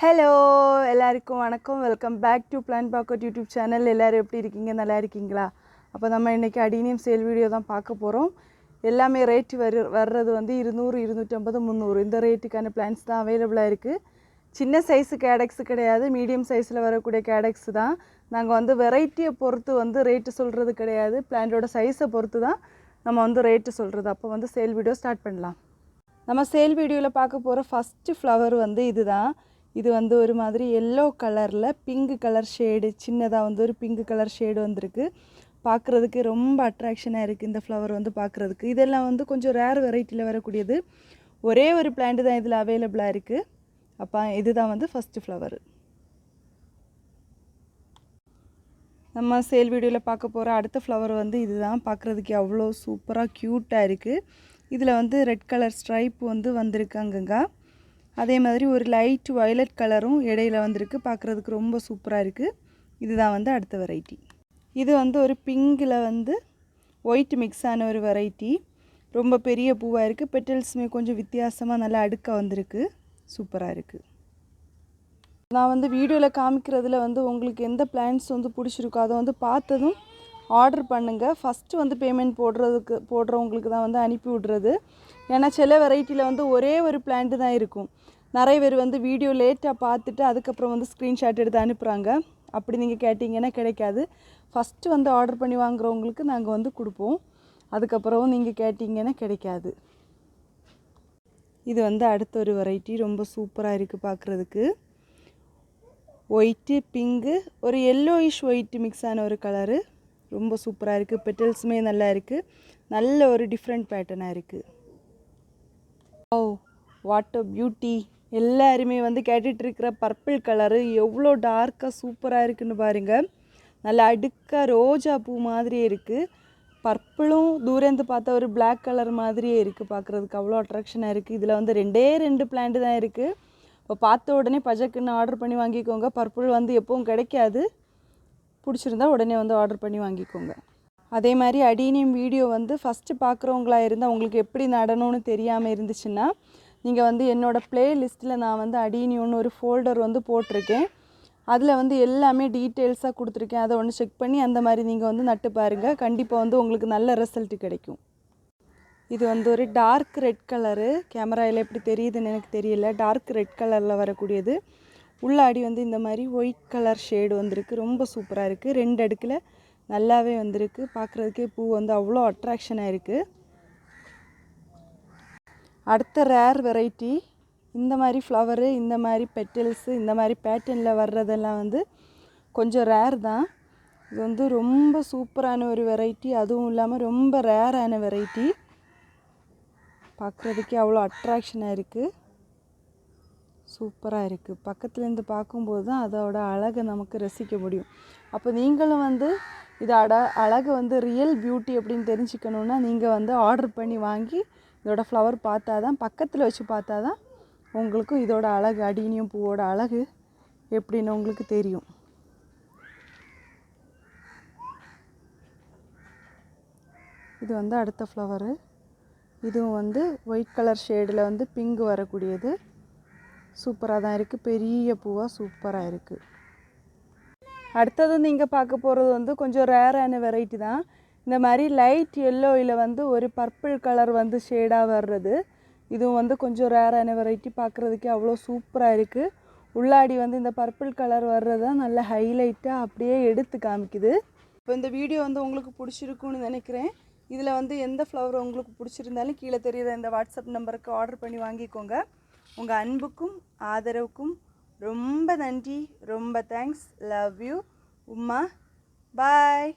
Hello எல்லாருக்கும் வணக்கம். Welcome back to plan pocket YouTube channel எல்லோரும் எப்படி இருக்கீங்க? நல்லா இருக்கீங்களா? அப்போ நம்ம இன்றைக்கி அடினியம் சேல் வீடியோ தான் பார்க்க போகிறோம் எல்லாமே ரேட்டு வரு வர்றது வந்து இருநூறு இருநூற்றம்பது முந்நூறு. இந்த ரேட்டுக்கான பிளான்ஸ் தான் அவைலபிளாக இருக்குது சின்ன சைஸு கேடக்ஸ் கிடையாது. மீடியம் சைஸில் வரக்கூடிய கேடக்ஸ் தான். நாங்கள் வந்து வெரைட்டியை பொறுத்து வந்து ரேட்டு சொல்கிறது கிடையாது. பிளான்ட்டோட சைஸை பொறுத்து தான் நம்ம வந்து ரேட்டு சொல்கிறது அப்போ வந்து சேல் வீடியோ ஸ்டார்ட் பண்ணலாம். நம்ம சேல் வீடியோவில் பார்க்க போகிற ஃபஸ்ட்டு ஃப்ளவர் வந்து இதுதான். இது வந்து ஒரு மாதிரி எல்லோ கலரில் பிங்க் கலர் ஷேடு சின்னதாக வந்து ஒரு பிங்க் கலர் ஷேடு வந்திருக்கு. பார்க்குறதுக்கு ரொம்ப அட்ராக்ஷனாக இருக்குது இந்த ஃப்ளவர் வந்து பார்க்குறதுக்கு இதெல்லாம் வந்து கொஞ்சம் ரேர் வெரைட்டியில் வரக்கூடியது. ஒரே ஒரு பிளான்ட் தான் இதில் அவைலபிளாக இருக்குது அப்போ இதுதான் வந்து ஃபஸ்ட்டு ஃப்ளவர் நம்ம சேல் வீடியோவில் பார்க்க போகிற அடுத்த ஃப்ளவர் வந்து இதுதான். பார்க்குறதுக்கு அவ்வளோ சூப்பராக க்யூட்டாக இருக்குது இதில் வந்து ரெட் கலர் ஸ்ட்ரைப் வந்து வந்திருக்கு அங்கங்க. அதே மாதிரி ஒரு லைட் வயலட் கலரும் இடையில வந்திருக்கு. பார்க்குறதுக்கு ரொம்ப சூப்பராக இருக்குது இதுதான் வந்து அடுத்த வெரைட்டி இது வந்து ஒரு பிங்கில் வந்து ஒயிட் மிக்ஸ் ஆன ஒரு வெரைட்டி ரொம்ப பெரிய பூவாக இருக்குது பெட்டல்ஸுமே கொஞ்சம் வித்தியாசமாக நல்லா அடுக்க வந்திருக்கு. சூப்பராக இருக்குது நான் வந்து வீடியோவில் காமிக்கிறதுல வந்து உங்களுக்கு எந்த பிளான்ஸ் வந்து பிடிச்சிருக்கோ அதை வந்து பார்த்ததும் ஆர்டர் பண்ணுங்கள் ஃபஸ்ட்டு வந்து பேமெண்ட் போடுறதுக்கு போடுறவங்களுக்கு தான் வந்து அனுப்பி விட்றது. ஏன்னா சில வெரைட்டியில் வந்து ஒரே ஒரு பிளான்ட்டு தான் இருக்கும். நிறைய பேர் வந்து வீடியோ லேட்டாக பார்த்துட்டு அதுக்கப்புறம் வந்து ஸ்க்ரீன்ஷாட் எடுத்து அனுப்புகிறாங்க அப்படி நீங்கள் கேட்டிங்கன்னா கிடைக்காது. ஃபஸ்ட்டு வந்து ஆர்டர் பண்ணி வாங்குறவங்களுக்கு நாங்கள் வந்து கொடுப்போம். அதுக்கப்புறம் நீங்கள் கேட்டிங்கன்னா கிடைக்காது. இது வந்து அடுத்த ஒரு வெரைட்டி ரொம்ப சூப்பராக இருக்குது பார்க்குறதுக்கு. ஒயிட்டு பிங்கு ஒரு எல்லோயிஷ் ஒயிட்டு மிக்ஸ் ஆன ஒரு கலரு ரொம்ப சூப்பராக இருக்குது பெட்டல்ஸுமே நல்லா இருக்குது நல்ல ஒரு டிஃப்ரெண்ட் பேட்டர்னாக இருக்குது ஓ வாட் அ பியூட்டி எல்லாருமே வந்து கேட்டுட்ருக்கிற பர்பிள் கலரு எவ்வளோ டார்க்காக சூப்பராக இருக்குன்னு பாருங்கள் நல்லா அடுக்காக ரோஜா பூ மாதிரியே இருக்குது பர்பிளும் தூரந்து பார்த்தா ஒரு பிளாக் கலர் மாதிரியே இருக்குது பார்க்குறதுக்கு அவ்வளோ அட்ராக்ஷனாக இருக்குது இதில் வந்து ரெண்டே ரெண்டு பிளான்ட் தான் இருக்குது இப்போ பார்த்த உடனே பஜக்குன்னு ஆர்டர் பண்ணி வாங்கிக்கோங்க. பர்பிள் வந்து எப்பவும் கிடைக்காது. பிடிச்சிருந்தா உடனே வந்து ஆர்டர் பண்ணி வாங்கிக்கோங்க. அதே மாதிரி அடினியம் வீடியோ வந்து ஃபஸ்ட்டு பார்க்குறவங்களா இருந்தால் உங்களுக்கு எப்படி நடணும்னு தெரியாமல் இருந்துச்சுன்னா நீங்கள் வந்து என்னோடய ப்ளேலிஸ்ட்டில் நான் வந்து அடினியம்னு ஒரு ஃபோல்டர் வந்து போட்டிருக்கேன். அதில் வந்து எல்லாமே டீட்டெயில்ஸாக கொடுத்துருக்கேன். அதை ஒன்று செக் பண்ணி அந்த மாதிரி நீங்கள் வந்து நட்டு பாருங்கள் கண்டிப்பாக வந்து உங்களுக்கு நல்ல ரிசல்ட் கிடைக்கும். இது வந்து ஒரு டார்க் ரெட் கலரு கேமராவில் எப்படி தெரியுதுன்னு எனக்கு தெரியல. டார்க் ரெட் கலரில் வரக்கூடியது. உள்ளாடி வந்து இந்த மாதிரி ஒயிட் கலர் ஷேடு வந்திருக்கு. ரொம்ப சூப்பராக இருக்குது ரெண்டு அடுக்கில் நல்லாவே வந்திருக்கு. பார்க்குறதுக்கே பூ வந்து அவ்வளோ அட்ராக்ஷனாக இருக்குது அடுத்த ரேர் வெரைட்டி இந்த மாதிரி ஃப்ளவரு இந்த மாதிரி பெட்டல்ஸு இந்த மாதிரி பேட்டர்னில் வர்றதெல்லாம் வந்து கொஞ்சம் ரேர் தான். இது வந்து ரொம்ப சூப்பரான ஒரு வெரைட்டி அதுவும் இல்லாமல் ரொம்ப ரேரான வெரைட்டி பார்க்குறதுக்கே அவ்வளோ அட்ராக்ஷனாக இருக்குது சூப்பராக இருக்குது பக்கத்துலேருந்து பார்க்கும்போது தான் அதோட அழகை நமக்கு ரசிக்க முடியும். அப்போ நீங்களும் வந்து இதோட அழகு வந்து ரியல் பியூட்டி அப்படின்னு தெரிஞ்சுக்கணுன்னா நீங்கள் வந்து ஆர்டர் பண்ணி வாங்கி இதோட ஃப்ளவர் பார்த்தா தான் பக்கத்தில் வச்சு பார்த்தா தான் உங்களுக்கும் இதோட அழகு அடினியும் பூவோட அழகு எப்படின்னு உங்களுக்கு தெரியும். இது வந்து அடுத்த ஃப்ளவரு இதுவும் வந்து ஒயிட் கலர் ஷேடில் வந்து பிங்க் வரக்கூடியது. சூப்பராக தான் இருக்குது பெரிய பூவாக சூப்பராக இருக்குது அடுத்தது நீங்கள் பார்க்க போகிறது வந்து கொஞ்சம் ரேரான வெரைட்டி தான். இந்த மாதிரி லைட் எல்லோயில் வந்து ஒரு பர்பிள் கலர் வந்து ஷேடாக வர்றது. இதுவும் வந்து கொஞ்சம் ரேரான வெரைட்டி பார்க்குறதுக்கே அவ்வளோ சூப்பராக இருக்குது உள்ளாடி வந்து இந்த பர்பிள் கலர் வர்றது தான் நல்ல ஹைலைட்டாக அப்படியே எடுத்து காமிக்குது. இப்போ இந்த வீடியோ வந்து உங்களுக்கு பிடிச்சிருக்குன்னு நினைக்கிறேன். இதில் வந்து எந்த ஃப்ளவர் உங்களுக்கு பிடிச்சிருந்தாலும் கீழே தெரியுற இந்த வாட்ஸ்அப் நம்பருக்கு ஆர்டர் பண்ணி வாங்கிக்கோங்க. உங்கள் அன்புக்கும் ஆதரவுக்கும் ரொம்ப நன்றி. ரொம்ப thanks love you Uma bye